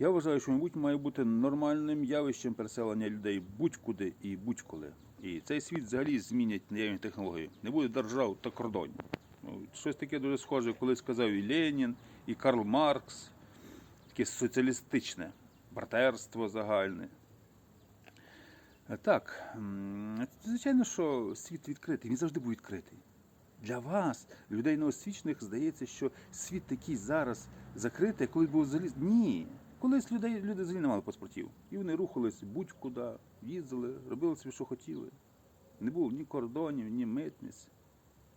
Я вважаю, що майбутнє має бути нормальним явищем переселення людей будь-куди і будь-коли. І цей світ взагалі змінять наявні технології. Не буде держав та кордонів. Ну, Щось таке дуже схоже, коли сказав і Ленін, і Карл Маркс, таке соціалістичне братерство загальне. Е, Так, звичайно, що світ відкритий, він завжди був відкритий. Для вас, людей неосвічених, здається, що світ такий зараз закритий, коли був заліз. Ні. Колись людей, люди взагалі не мали паспортів. І вони рухались будь-куди, їздили, робили собі, що хотіли. Не було ні кордонів, ні митниць.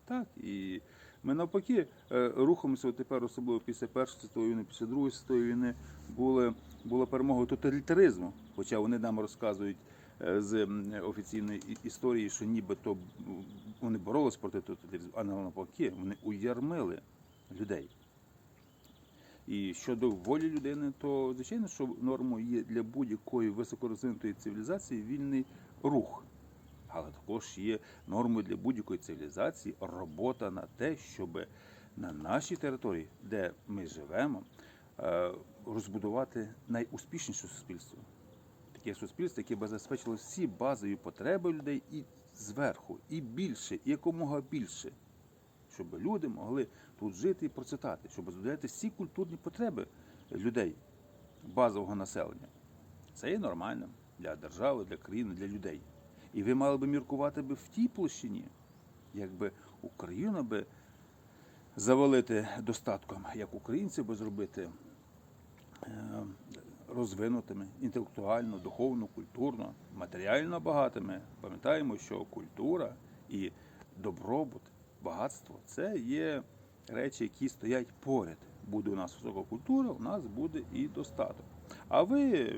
Так, і ми навпаки е, рухаємося тепер, особливо після Першої світової війни, після Другої світової війни, були, була перемога тоталітаризму. Хоча вони нам розказують е, з офіційної історії, що нібито вони боролись проти тоталітаризму, а навпаки, вони уярмили людей. І щодо волі людини, то звичайно, що нормою є для будь-якої високорозвинутої цивілізації вільний рух. Але також є нормою для будь-якої цивілізації робота на те, щоб на нашій території, де ми живемо, е, розбудувати найуспішніше суспільство. Таке суспільство, яке б забезпечило всі базові потреби людей і зверху, і більше, і якомога більше щоб люди могли тут жити і процвітати, щоб задовольняти всі культурні потреби людей, базового населення. Це є нормально для держави, для країни, для людей. І ви мали би міркувати би в тій площині, якби Україну би завалити достатком, як українців би зробити е, розвинутими інтелектуально, духовно, культурно, матеріально багатими. Пам'ятаємо, що культура і добробут, багатство це є речі, які стоять поряд. Буде у нас висока культура, у нас буде і достаток. А ви,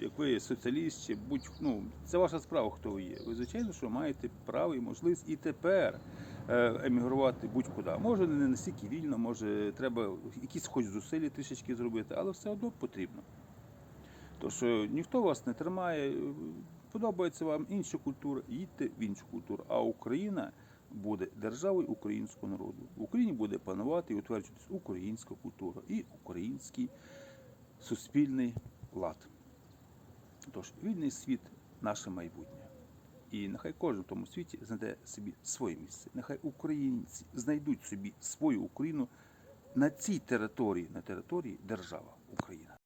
як ви соціаліст, чи будь ну це ваша справа, хто ви є. Ви звичайно, що маєте право і можливість і тепер е, емігрувати будь-куди. Може не настільки вільно, може треба якісь хоч зусилля трішечки зробити, але все одно потрібно. То що ніхто вас не тримає, подобається вам інша культура, їдьте в іншу культуру. А Україна буде державою українського народу. В Україні буде панувати і утверджуватись українська культура і український суспільний лад. Тож вільний світ наше майбутнє. І нехай кожен в тому світі знайде собі своє місце. Нехай українці знайдуть собі свою Україну на цій території, на території держава Україна.